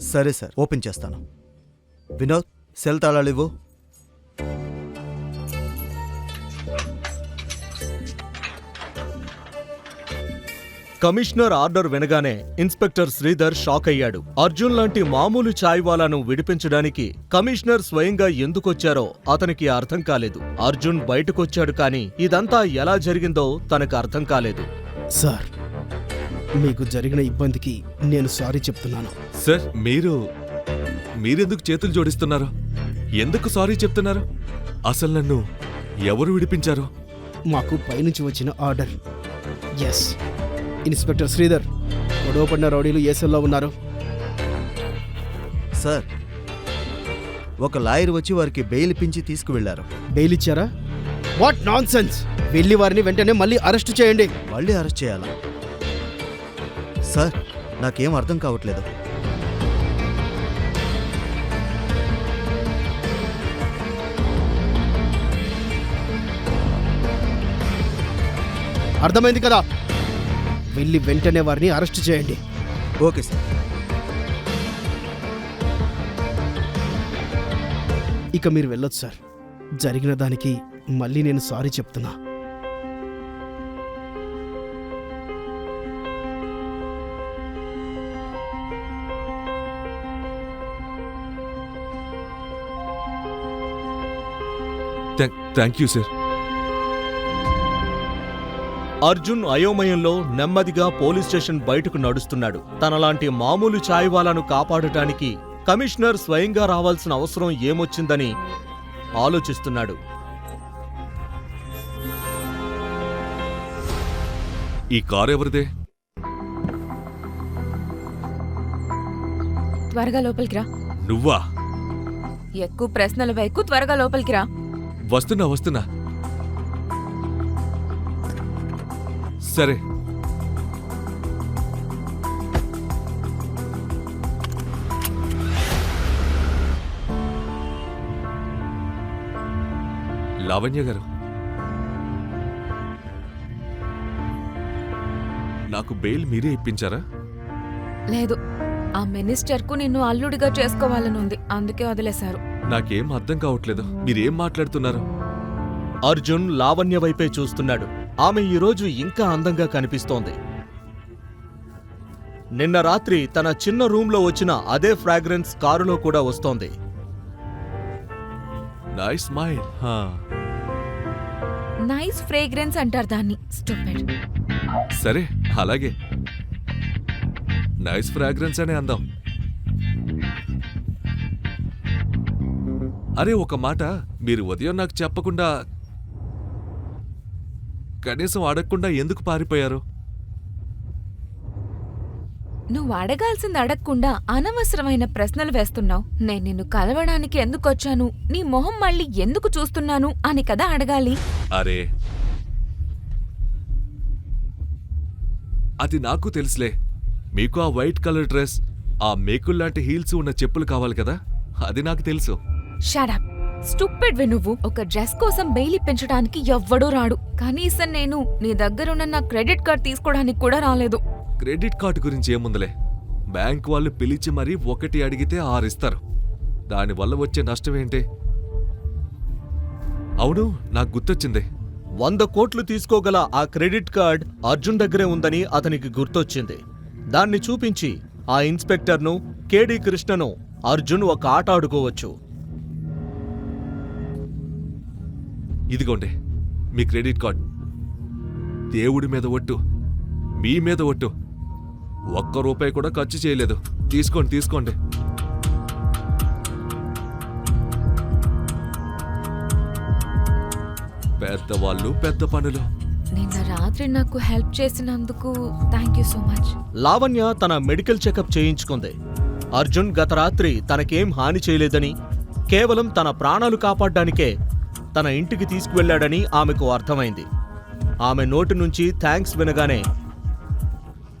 సరే sir open చేస్తాను. Vinod cell తాళాలు ఇవ్వు. కమిషనర్ ఆర్డర్ వినగానే ఇన్స్పెక్టర్ శ్రీధర్ షాక్ అయ్యాడు. అర్జున్ లాంటి మామూలు చాయ్ వాలాను విడిపించడానికి కమిషనర్ స్వయంగా ఎందుకొచ్చారో అతనికి అర్థం కాలేదు. అర్జున్ బయటకొచ్చాడు కానీ ఇదంతా ఎలా జరిగిందో తనకు అర్థం కాలేదు. సార్ మీకు జరిగిన ఇబ్బందికి నేను సారీ చెప్తున్నాను. సార్ మీరు మీరెందుకు చేతులు జోడిస్తున్నారు? ఎందుకు సారీ చెప్తున్నారు? అసలు నన్ను ఎవరు విడిపించారు? మాకు పైనుంచి వచ్చిన ఆర్డర్. ఎస్ ఇన్స్పెక్టర్ శ్రీధర్ గొడవ పడిన రౌడీలు ఏ సెల్లో ఉన్నారు? సార్ ఒక లాయర్ వచ్చి వారికి బెయిల్ ఇప్పించి తీసుకువెళ్ళారు బెయిల్ ఇచ్చారా? వాట్ నాన్ సెన్స్ వెళ్ళి వారిని వెంటనే మళ్ళీ అరెస్ట్ చేయండి. మళ్ళీ అరెస్ట్ చేయాలా? సార్ నాకేం అర్థం కావట్లేదు. అర్థమైంది కదా? వెళ్ళి వెంటనే వారిని అరెస్ట్ చేయండి. Okay sir. ఇక మీరు వెళ్ళొచ్చు సార్. జరిగిన దానికి మళ్ళీ నేను సారీ చెప్తున్నా. థ్యాంక్ యూ సార్ అర్జున్ అయోమయంలో నెమ్మదిగా పోలీస్ స్టేషన్ బయటకు నడుస్తున్నాడు. తనలాంటి మామూలు చాయ్ వాలాను కాపాడటానికి కమిషనర్ స్వయంగా రావాల్సిన అవసరం ఏమొచ్చిందని ఆలోచిస్తున్నాడు. ఈ కారు ఎవరిదే? త్వరగా లోపలికి రా. నువ్వా? ఎక్కువ ప్రశ్నలు వైకు త్వరగా లోపలికి రా. వస్తున్నా వస్తున్నా. సరే. లావణ్య గారు. నాకు బెయిల్ మీరే ఇప్పించారా? లేదు. ఆ మినిస్టర్కు నిన్ను అల్లుడిగా చేసుకోవాలని ఉంది. అందుకే వదిలేశారు. నాకేం అర్థం కావట్లేదు. మీరేం మాట్లాడుతున్నారు? అర్జున్ లావణ్య వైపే చూస్తున్నాడు. ఆమె ఈరోజు ఇంకా అందంగా కనిపిస్తోంది. నిన్న రాత్రి తన చిన్న రూంలో వచ్చిన అదే ఫ్రాగ్రెన్స్ కారులో కూడా వస్తోంది. నైస్ స్మైల్ నైస్ ఫ్రేగ్రెన్స్ అంటారు దాన్ని. స్టూపిడ్ సరే అలాగే. నైస్ ఫ్రాగ్రెన్స్ అనే అందాం. అరే ఒక మాట. మీరు ఉదయం నాకు చెప్పకుండా కనీసం అడగకుండా ఎందుకు పారిపోయారు? నువ్వు అడగాల్సింది అడగకుండా అనవసరమైన ప్రశ్నలు వేస్తున్నావు. నేను నిన్ను కలవడానికి ఎందుకొచ్చాను నీ మొహం మళ్ళీ ఎందుకు చూస్తున్నాను అని కదా అడగాలి. అరే అది నాకు తెలుసులే. మీకు ఆ వైట్ కలర్ డ్రెస్ ఆ మేకుల్లాంటి హీల్స్ ఉన్న చెప్పులు కావాలి కదా? అది నాకు తెలుసు. షడప్ స్టూపిడ్ వి నువ్వు. ఒక డ్రెస్ కోసం బెయిల్ పెంచడానికి ఎవ్వడూ రాడు. కనీసం నేను నీ దగ్గరున్న నా క్రెడిట్ కార్డ్ తీసుకోవడానికి కూడా రాలేదు. క్రెడిట్ కార్డు గురించి ఏముందిలే? బ్యాంక్ వాళ్ళు పిలిచి మరీ ఒకటి అడిగితే ఆరిస్తారు. దానివల్ల వచ్చే నష్టం ఏంటి అవును నాకు గుర్తొచ్చింది. వంద కోట్లు తీసుకోగల ఆ క్రెడిట్ కార్డ్ అర్జున్ దగ్గరే ఉందని అతనికి గుర్తొచ్చింది. దాన్ని చూపించి ఆ ఇన్స్పెక్టర్ను కేడి కృష్ణను అర్జున్ ఒక ఆట ఆడుకోవచ్చు. ఇదిగోండి మీ క్రెడిట్ కార్డ్. దేవుడి మీద ఒట్టు మీ మీద ఒట్టు. ఒక్క రూపాయి కూడా ఖర్చు చేయలేదు. తీసుకోండి తీసుకోండి. పెద్దవాళ్ళు పెద్ద పనులు. నిన్న రాత్రి నాకు హెల్ప్ చేసినందుకు thank you so much Lavanya తన మెడికల్ చెకప్ చేయించుకుంది. అర్జున్ గత రాత్రి తనకేం హాని చేయలేదని కేవలం తన ప్రాణాలు కాపాడ్డానికే తన ఇంటికి తీసుకువెళ్ళాడని ఆమెకు అర్థమైంది. ఆమె నోటి నుంచి థ్యాంక్స్ వినగానే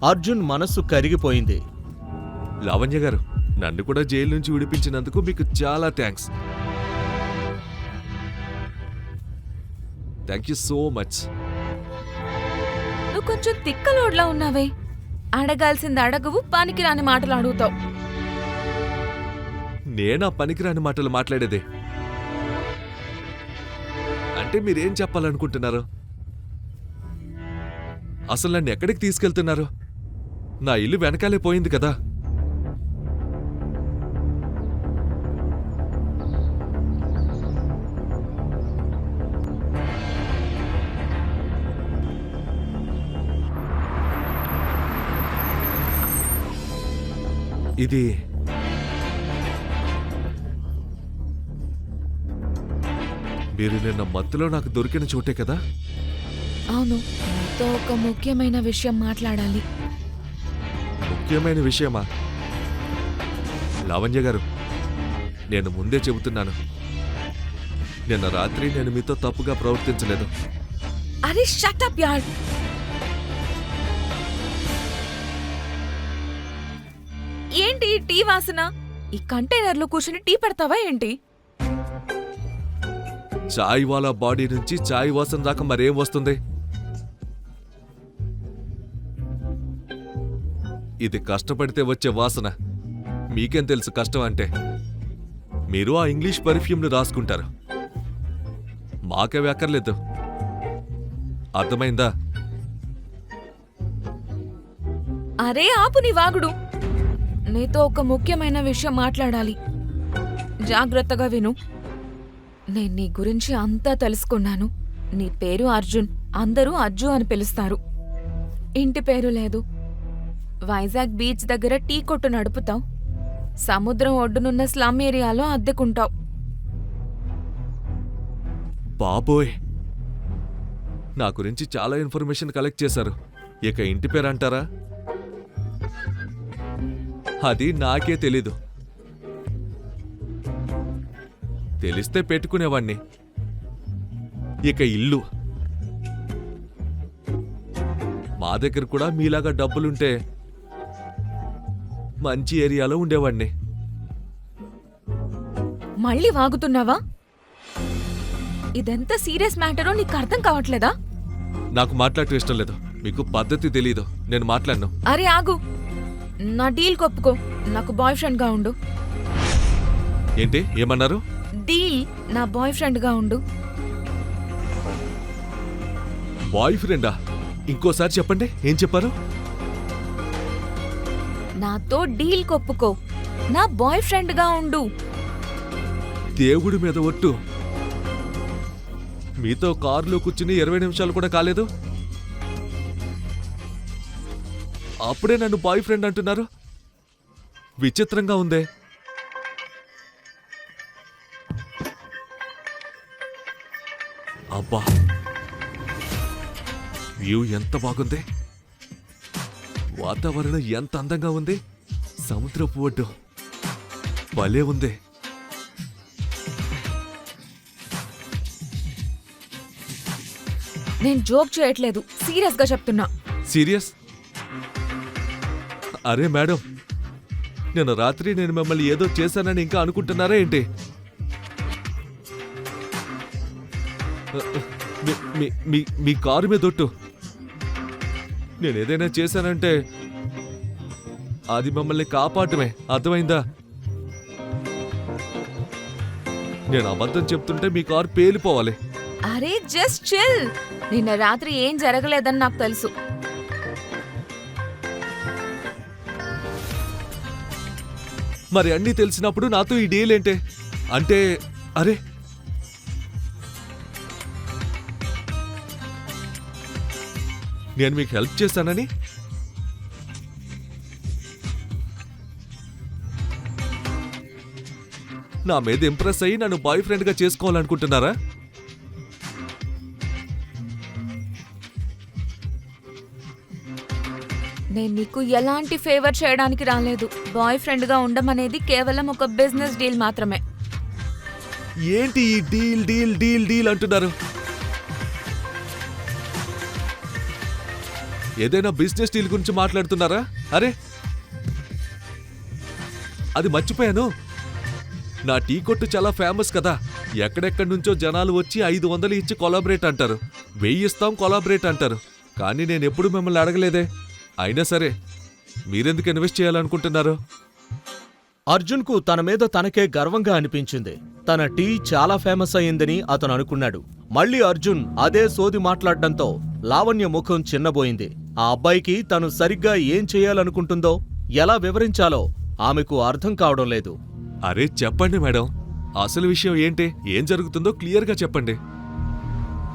అర్జున్ మనస్సు కరిగిపోయింది. లావణ్య గారు నన్ను కూడా జైలు నుంచి విడిపించినందుకు మీకు చాలా thanks thank you so much కొంచెం తిక్కలోడ్లా ఉన్నావే. అడగాల్సింది అడగవు పనికిరాని మాటలు అడుగుతావు. నేనా పనికిరాని మాటలు మాట్లాడేదే? అంటే మీరేం చెప్పాలనుకుంటున్నారు? అసలు నన్ను ఎక్కడికి తీసుకెళ్తున్నారు? నా ఇల్లు వెనకాలే పోయింది కదా. ఇది మీరు నిన్న మత్తులో నాకు దొరికిన చోటే కదా? అవును నీతో ఒక ముఖ్యమైన విషయం మాట్లాడాలి. ముఖ్యమైన విషయమా? లావణ్య గారు నేను ముందే చెబుతున్నాను. నిన్న రాత్రి నేను మీతో తప్పుగా ప్రవర్తించలేదు. అరే షటప్ యార్! ఈ టీ వాసన? ఈ కంటైనర్లో కూర్చుని టీ పెడతావా ఏంటి? చాయ్ వాలా బాడీ నుంచి చాయ్ వాసన దాకా మరేం వస్తుంది? ఇది కష్టపడితే వచ్చే వాసన. మీకేం తెలుసు కష్టం అంటే? మీరు ఆ ఇంగ్లీష్ పర్ఫ్యూమ్ని రాసుకుంటారు. మాకేవి అక్కర్లేదు. అర్థమైందా? అరే ఆపు నీ వాగుడు. నీతో ఒక ముఖ్యమైన విషయం మాట్లాడాలి. జాగ్రత్తగా విను. నేను నీ గురించి అంతా తెలుసుకున్నాను. నీ పేరు అర్జున్. అందరూ అర్జు అని పిలుస్తారు. ఇంటి పేరు లేదు. వైజాగ్ బీచ్ దగ్గర టీ కొట్టు నడుపుతావు. సముద్రం ఒడ్డునున్న స్లమ్ ఏరియాలో అద్దెకుంటావు. బాబోయ్! నా గురించి చాలా ఇన్ఫర్మేషన్ కలెక్ట్ చేశారు. ఇక ఇంటి పేరు అంటారా అది నాకే తెలీదు. తెలిస్తే పెట్టుకునేవాణ్ణి. ఇక ఇల్లు. మా దగ్గర కూడా మీలాగా డబ్బులుంటే మంచి ఏరియాలో ఉండేవాణ్ణి. మళ్ళీ వాగుతున్నావా? ఇదెంత సీరియస్ మ్యాటరో నీకు అర్థం కావట్లేదా? నాకు మాట్లాడటం ఇష్టం లేదు. మీకు పద్ధతి తెలీదు. నేను మాట్లాడను. అరే ఆగు. నా డీల్ కొప్పుకో. నాకు బాయ్ ఫ్రెండ్గా ఉండు. ఏంటి? ఏమన్నారు? డీల్ నా బాయ్ ఫ్రెండ్గా ఉండు. బాయ్ ఫ్రెండా ఇంకోసారి చెప్పండి. ఏం చెప్పారు? నాతో డీల్ కొప్పుకో. నా బాయ్ ఫ్రెండ్గా ఉండు. దేవుడి మీద ఒట్టు. మీతో కారులో కూర్చుని ఇరవై నిమిషాలు కూడా కాలేదు? అప్పుడే నన్ను బాయ్ ఫ్రెండ్ అంటున్నారు. విచిత్రంగా ఉందే. అబ్బా. వ్యూ ఎంత బాగుంది. వాతావరణం ఎంత అందంగా ఉంది. సముద్రపు ఒడ్డు. భలే ఉంది. నేను జోక్ చేయట్లేదు. సీరియస్గా చెప్తున్నా. సీరియస్ అరే మేడం నేను రాత్రి నేను మిమ్మల్ని ఏదో చేశానని ఇంకా అనుకుంటున్నారా ఏంటి? మీ- కారు మీద ఒట్టు. నేను ఏదైనా చేశానంటే అది మమ్మల్ని కాపాడమే అర్థమైందా? నేను అబద్ధం చెప్తుంటే మీ కారు పేలిపోవాలి. అరే జస్ట్ చిల్ నిన్న రాత్రి ఏం జరగలేదని నాకు తెలుసు. మరి అన్నీ తెలిసినప్పుడు నాతో ఈ డీల్ ఏంటే? అంటే అరే. నేను మీకు హెల్ప్ చేస్తానని. నా మీద ఇంప్రెస్ అయ్యి నన్ను బాయ్ ఫ్రెండ్గా చేసుకోవాలనుకుంటున్నారా? నేను నీకు ఎలాంటి ఫేవర్ చేయడానికి రాలేదు. బాయ్ ఫ్రెండ్గా ఉండమనేది కేవలం ఒక బిజినెస్ డీల్ మాత్రమే. ఏంటి ఈ డీల్ డీల్ డీల్ డీల్ అంటున్నారు? ఏదైనా బిజినెస్ డీల్ గురించి మాట్లాడుతున్నారా? అరే! అది మర్చిపోయాను. నా టీ కొట్టు చాలా ఫేమస్ కదా. ఎక్కడెక్కడి నుంచో జనాలు వచ్చి ఐదు వందలు ఇచ్చి కొలాబరేట్ అంటారు. వెయ్యిస్తాం కొలాబరేట్ అంటారు. కానీ నేను ఎప్పుడు మిమ్మల్ని అడగలేదే. అయినా సరే మీరెందుకు ఇన్వెస్ట్ చేయాలనుకుంటున్నారు? అర్జున్కు తన మీద తనకే గర్వంగా అనిపించింది. తన టీ చాలా ఫేమస్ అయిందని అతను అనుకున్నాడు. మళ్ళీ అర్జున్ అదే సోది మాట్లాడడంతో లావణ్య ముఖం చిన్నబోయింది. ఆ అబ్బాయికి తను సరిగ్గా ఏం చేయాలనుకుంటుందో ఎలా వివరించాలో ఆమెకు అర్థం కావడం లేదు. అరే చెప్పండి మేడం. అసలు విషయం ఏంటి? ఏం జరుగుతుందో క్లియర్గా చెప్పండి.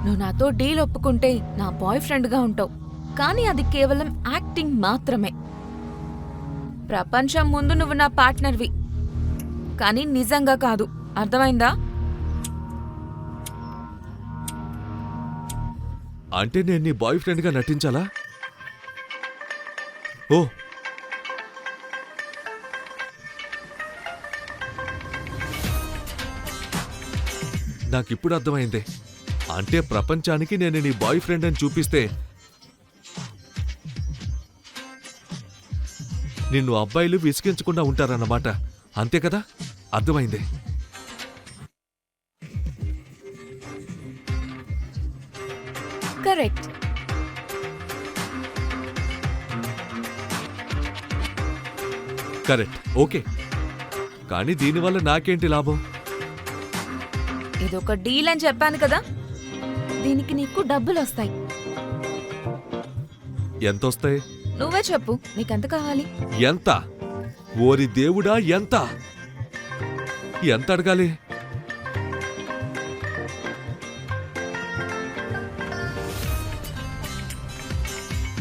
నువ్వు నాతో డీల్ ఒప్పుకుంటే నా బాయ్ ఫ్రెండ్గా ఉంటావు. కానీ అది కేవలం యాక్టింగ్ మాత్రమే. ప్రపంచం ముందు నువ్వు నా పార్ట్నర్వి. కానీ నిజంగా కాదు. అర్థమైందా? అంటే నేను నీ బాయ్ ఫ్రెండ్గా నటించాలా? ఓ. నాకిప్పుడు అర్థమైంది. అంటే ప్రపంచానికి నేను నీ బాయ్ ఫ్రెండ్ అని చూపిస్తే నిన్ను అబ్బాయిలు విసిగించకుండా ఉంటారన్నమాట. అంతే కదా? అర్థమైంది. కరెక్ట్. కరెక్ట్. ఓకే. కానీ దీనివల్ల నాకేంటి లాభం? ఇదొక డీల్ అని చెప్పాను కదా. దీనికి నీకు డబ్బులు వస్తాయి ఎంతొస్తాయి? నువ్వే చెప్పు నీకెంత కావాలి? ఎంత? ఓరి దేవుడా ఎంత? ఎంత అడగాలి?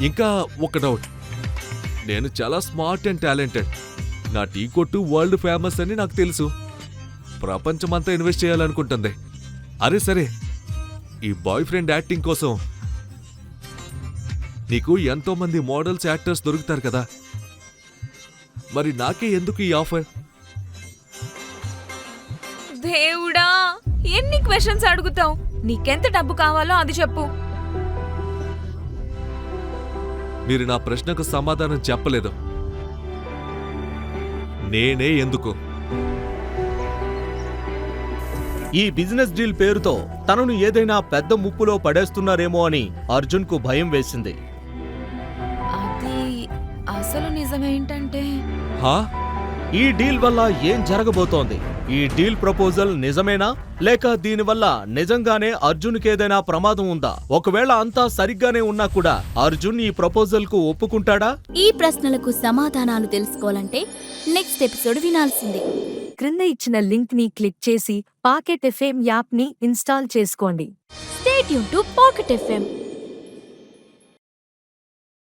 ఇంకా ఒక డౌట్. నేను చాలా స్మార్ట్ అండ్ టాలెంటెడ్. నా టీ కొట్టు వరల్డ్ ఫేమస్ అని నాకు తెలుసు. ప్రపంచమంతా ఇన్వెస్ట్ చేయాలనుకుంటుంది. అరే సరే ఈ బాయ్ ఫ్రెండ్ యాక్టింగ్ కోసం నీకు ఎంతో మంది మోడల్స్ యాక్టర్స్ దొరుకుతారు కదా. మరి నాకే ఎందుకు ఈ ఆఫర్? దేవుడా ఎన్ని క్వశ్చన్స్ అడుగుతావు? నీకెంత డబ్బు కావాలో అది చెప్పు. మీరు నా ప్రశ్నకు సమాధానం చెప్పలేదు. నేనే ఎందుకు? ఈ బిజినెస్ డీల్ పేరుతో తనను ఏదైనా పెద్ద ముప్పులో పడేస్తున్నారేమో అని అర్జున్కు భయం వేసింది. అసలు నిజమేంటంటే? హా? ఈ డీల్ వల్ల ఏం జరగబోతోంది? ఈ డీల్ ప్రపోజల్ నిజమేనా? లేక దీనివల్ల నిజంగానే అర్జున్కి ఏదైనా ప్రమాదం ఉందా? ఒకవేళ అంతా సరిగ్గానే ఉన్నా కూడా అర్జున్ ఈ ప్రపోజల్కు ఒప్పుకుంటాడా? ఈ ప్రశ్నలకు సమాధానాలు తెలుసుకోవాలంటే నెక్స్ట్ ఎపిసోడ్ వినాల్సిందే. క్రింద ఇచ్చిన లింక్ని క్లిక్ చేసి పాకెట్ ఎఫ్ఎం యాప్ని ఇన్స్టాల్ చేసుకోండి. State to Pocket FM